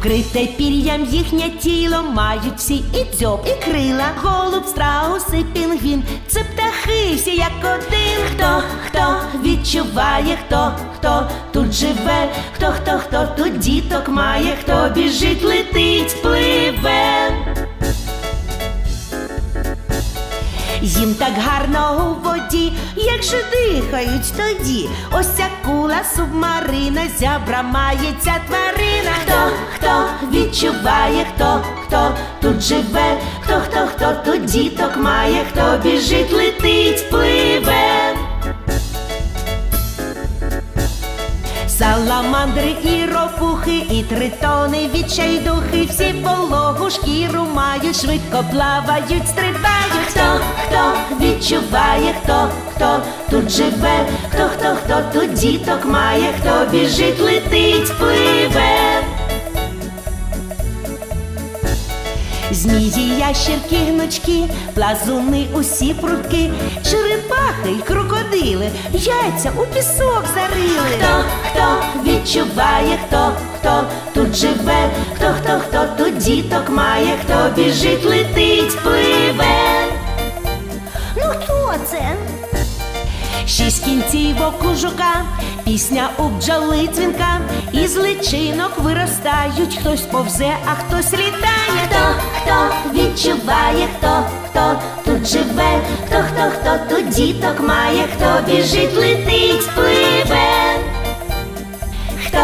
Вкрите пір'ям їхнє тіло мають всі і дзьоб, і крила, голуб, страус і пінгвін. Це птахи всі як один. Хто, хто відчуває, хто, хто тут живе, хто, хто, хто тут діток має, хто біжить, летить, пливе. Їм так гарно у воді, як же дихають тоді. Ось ця кула субмарина, зябра має ця тварина. Хто відчуває, хто, хто тут живе, хто, хто, хто тут діток має, хто біжить, летить, пливе. Саламандри і ропухи, і тритони, відчайдухи, всі вологу шкіру мають, швидко плавають, стрибають. Хто, хто відчуває, хто, хто тут живе, хто, хто, хто тут діток має, хто біжить, летить, пливе. Змії, ящерки, гнучки, плазуни, усі прутки, черепахи й крокодили, яйця у пісок зарили. Хто, хто відчуває, хто, хто тут живе, хто, хто, хто тут діток має, хто біжить, летить, пливе. Ну хто це? Шість кінців у жука, пісня у бджоли дзвінка, із личинок виростають, хтось повзе, а хтось літає. Хто, хто відчуває, хто, хто тут живе, хто, хто, хто тут діток має, хто біжить, летить, пливе. Хто,